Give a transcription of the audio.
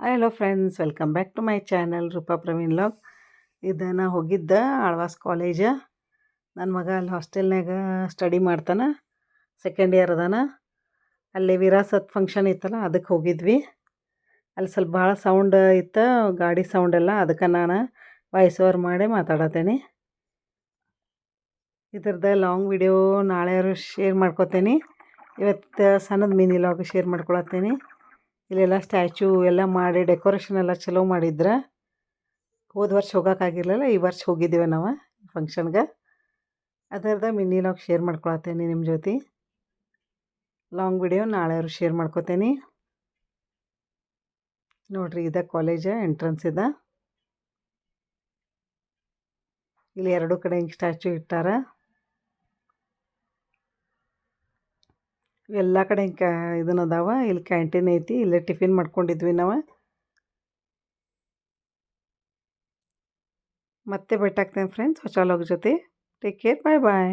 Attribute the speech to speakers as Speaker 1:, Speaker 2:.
Speaker 1: Hello friends welcome back to my channel Roopa Praveen log ನಾ ಹೋಗಿದ್ದೆ Alvas college ನನ್ನ ಮಗ ಅಲ್ಲಿ ಹಾಸ್ಟೆಲ್ನಾಗ ಸ್ಟಡಿ ಮಾಡ್ತಾನೆ ಸೆಕೆಂಡ್ ಇಯರ್ ಅದಾನ ಅಲ್ಲಿ ವಿರಾಸತ್ ಫಂಕ್ಷನ್ ಇತ್ತಲ್ಲ ಅದಕ್ಕೆ ಹೋಗಿದ್ವಿ ಅಲ್ಲಿ ಸ್ವಲ್ಪ ಭಾಳ ಸೌಂಡ್ ಇತ್ತು ಗಾಡಿ ಸೌಂಡ್ ಎಲ್ಲ ಅದಕ್ಕೆ ನಾನು ವಾಯ್ಸ್ ಓವರ್ ಮಾಡಿ ಮಾತಾಡತ್ತೇನೆ ಇದ್ರದ್ದು ಲಾಂಗ್ ವಿಡಿಯೋ ನಾಳೆ ಶೇರ್ ಮಾಡ್ಕೋತೇನೆ ಇವತ್ತು ಸಣ್ಣದ ಮಿನಿ ಲಾಗ್ ಶೇರ್ ಮಾಡ್ಕೊಳತ್ತೀನಿ ಇಲ್ಲೆಲ್ಲ ಸ್ಟ್ಯಾಚು ಎಲ್ಲ ಮಾಡಿ ಡೆಕೋರೇಷನ್ ಎಲ್ಲ ಚಲೋ ಮಾಡಿದ್ರೆ ಹೋದ ವರ್ಷ ಹೋಗೋಕ್ಕಾಗಿರಲಿಲ್ಲ ಈ ವರ್ಷ ಹೋಗಿದ್ದೇವೆ ನಾವು ಫಂಕ್ಷನ್ಗೆ ಅದರ್ದ ಮಿನಿ ಲಾಗ್ ಶೇರ್ ಮಾಡ್ಕೊಳತ್ತೇನೆ ನಿಮ್ಮ ಜೊತೆ. ಲಾಂಗ್ ವಿಡಿಯೋ ನಾಳೆ ಅವ್ರು ಶೇರ್ ಮಾಡ್ಕೋತೇನೆ. ನೋಡ್ರಿ ಇದ ಕಾಲೇಜ ಎಂಟ್ರೆನ್ಸ್ ಇದೆ. ಇಲ್ಲಿ ಎರಡು ಕಡೆ ಹಿಂಗೆ ಸ್ಟ್ಯಾಚು ಇಟ್ಟಾರ. ಎಲ್ಲ ಕಡೆ ಹಿಂಗೆ ಇದನ್ನ ಅದಾವ. ಇಲ್ಲಿ ಕ್ಯಾಂಟೀನ್ ಐತಿ. ಇಲ್ಲೇ ಟಿಫಿನ್ ಮಾಡ್ಕೊಂಡಿದ್ವಿ ನಾವು. ಮತ್ತೆ ಭೇಟಾಗ್ತೇನೆ ಫ್ರೆಂಡ್ಸ್ ಹೊಸ ಲೋಕ ಜೊತೆ. ಟೇಕ್ ಕೇರ್ ಬಾಯ್ ಬಾಯ್